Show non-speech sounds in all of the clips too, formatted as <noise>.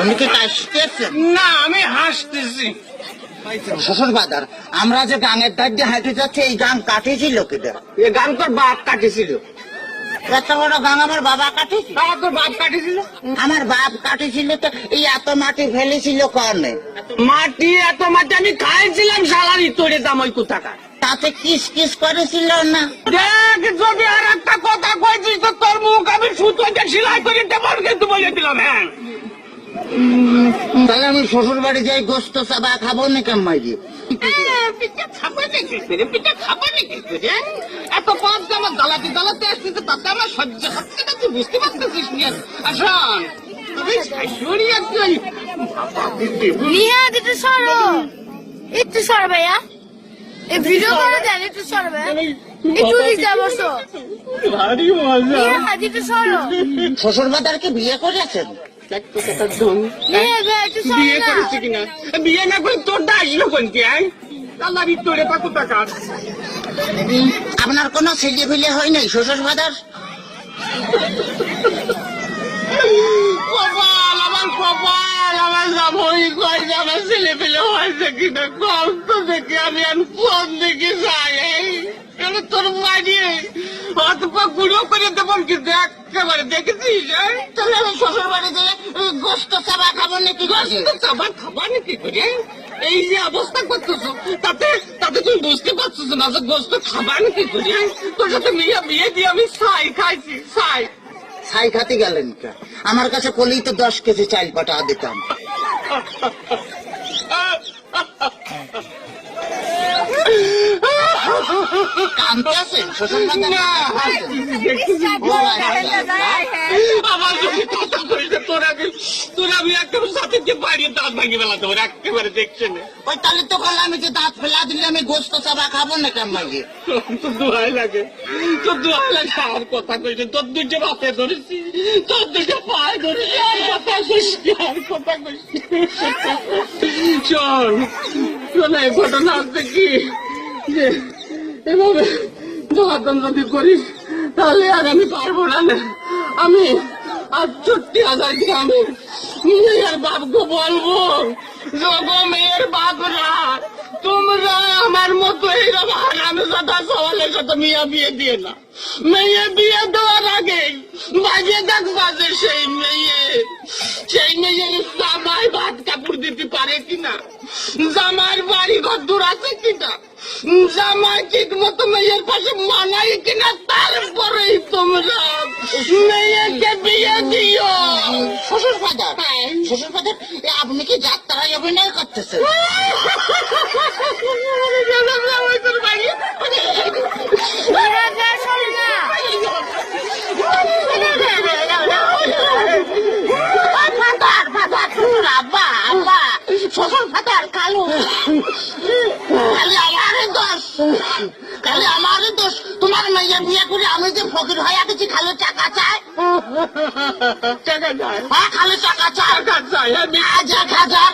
আপনি কি কাশতেছেন? না আমি হাসতেছি। শ্বশুর বাদার আমরা যে গাঙের দাঁড় দিয়ে হাঁটে যাচ্ছি এই গাং কাটিয়েছিল কেটে এ গান তোর বাপ কাটেছিল এত বড় গাং আমার বাবা কাটিয়েছিল? তারা তোর বাপ কাটেছিল আমার বাপ কাটিয়েছিল তো এই এত মাটি ফেলেছিল কর্নে মাটি এত মাটি আমি খাইছিলাম সালারি তোরে দাম ওই কোথাকার? তাতে কিস কিস করেছিল না? দেখ যদি আর একটা কথা কইছিস তো তোর মুখ আমি সুতোটা সেলাই করে দেবো কিন্তু বলে দিলাম হ্যাঁ। তাহলে আমি শ্বশুর বাড়ি যাই গোস্ত চাবা খাব না এত পথ আমার দালাতে দালাতে আসতেছে তাতে আমার সহ্য হচ্ছে না তুই বুঝতে পারতেছিস আসন শাশুড়ি একজন একটু সরো। একটু সর ভাইয়া। এই ভিডিও করে দেন একটু সর ভাইয়া। দিতে বসো। ভারী মজা। নিহাদ শ্বশুর বাদারকে বিয়ে করেছেন? সরো বিয়ে করেছি কিনা বিয়ে না করে তোর আসলো কোন আয় কত টাকা আপনার কোনো ছেলে ফেলে হয় নাই শ্বশুর বাদার জামাই কয় যে আমার ছেলে পেলে হয়েছে কিনা? তো দেখি আমি আর কোন দিকে যাই তোর মারিয়ে হাত পা গুঁড়ো করে দেবো কিন্তু একেবারে দেখেছিস? তাহলে আমি শ্বশুর বাড়ি যাই গোস্ত চাবা খাব নাকি? গোস্ত চাবা খাবা নাকি করে? এই যে অবস্থা করতেছ, তাতে তাতে তুমি বুঝতে পারছ না যে গোস্ত খাবা নাকি করে? তোর সাথে মেয়ে বিয়ে দিয়ে আমি ছাই খাইছি। ছাই খাতে গেলেন কে? আমার কাছে কলেই তো দশ কেজি চাল পাঠা দিতাম। <laughs> কানতে আছেন শ্বশুর বাদার না। দেখতেছি ও। আমার যদি কথা কইছে তোর আমি তোর আমি একেবারে সাথে দিয়ে বাড়িয়ে দাঁত ভাঙি একেবারে দেখছে না। ওই তাহলে তো বললাম আমি যে দাঁত ফেলা দিলে আমি গোস্ত চাবা খাব না কেমন তোর লাগে। তোর দোয়াই লাগে আর কথা কইছে তোর দুটো বাপে ধরেছি। তোর দুটো পায়ে ধরেছি আর কথা কইছি আর কথা কইছি। চল। চল ঘটনা হচ্ছে কি? যে এভাবে দোয়াতন যদি করি, তাহলে আর আমি পারব না। আমি আটষট্টি হাজার গ্রামে মেয়ের বাপকে বলব যোগো মেয়ের বাপরা তোমরা আমার মতো এইরকম হারামে সাদা সওয়ালের সাথে মেয়ে বিয়ে দিয়ে না। মেয়ে বিয়ে দেওয়ার আগে বাজে দেখ বাজে সেই মেয়ে। সেই মেয়ের জামাই ভাত কাপড় দিতে পারে কিনা? জামার বাড়ি ঘর দূর আছে কিনা? জামাই ঠিক মতো মেয়ের পাশে মানাই কিনা তারপরেই তোমরা মেয়েকে বিয়ে দিও। শ্বশুর ফাদার শ্বশুর ফাদার আপনি কি যাত্রায় অভিনয় করতেছেন? শ্বশুর ফাদার কালু। খালি আমার দোষ তোমার মেয়ে বিয়ে করে আমি যে ফকির হয়ে গেছি খালি টাকা চাই? টাকা হ্যাঁ খালি টাকা চাই। টাকা চাই আজ এক হাজার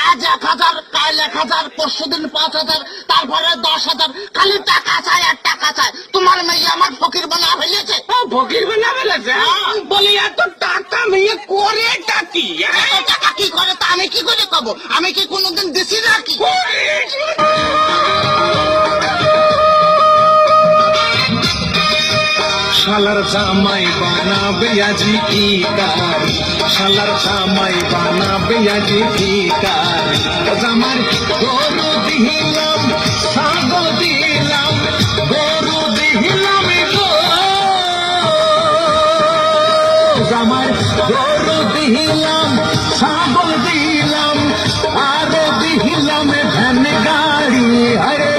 আজ এক হাজার কাল এক হাজার পরশু দিন পাঁচ হাজার তারপরে দশ হাজার খালি টাকা চাই আর টাকা চাই। তোমার মেয়ে আমার ফকির বানা ফেলেছে ফকির বানা ফেলেছে বলি এত টাকা মেয়ে করে টাকি টাকা কি করে? তা আমি কি করে কব আমি কি কোনোদিন দিছি নাকি? শালার জামাই বানাবে আজি কি কার শালার জামাই বানাবে আজি কি কার জামার গরু দিলাম গরু দিলাম ছাগল দিলাম, আরও দিলাম ভ্যান গাড়ি। আরে,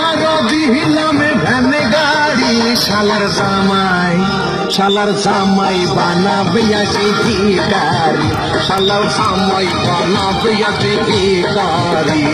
আরও দিলাম ভ্যান গাড়ি। শালার জামাই শালার জামাই বানাবে আজি ভিকারি শালার জামাই বানাবে আজি ভিকারি